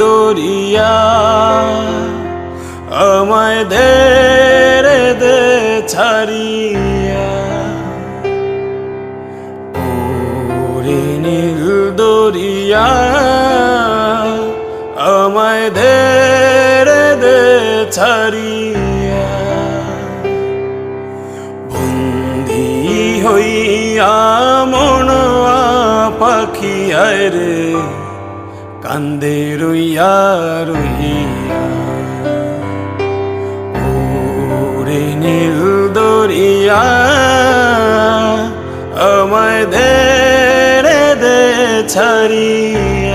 দরিয়া আমায় দে রে দে ছাড়িয়া। ওরে নীল দরিয়া আমায় দে রে দে ছাড়িয়া। বন্দি হইয়া মনোয়া পাখি রে। কান্দে রইয়া রুইয়া ওরে নীল দরিয়া আমায় দে রে দে ছাড়িয়া।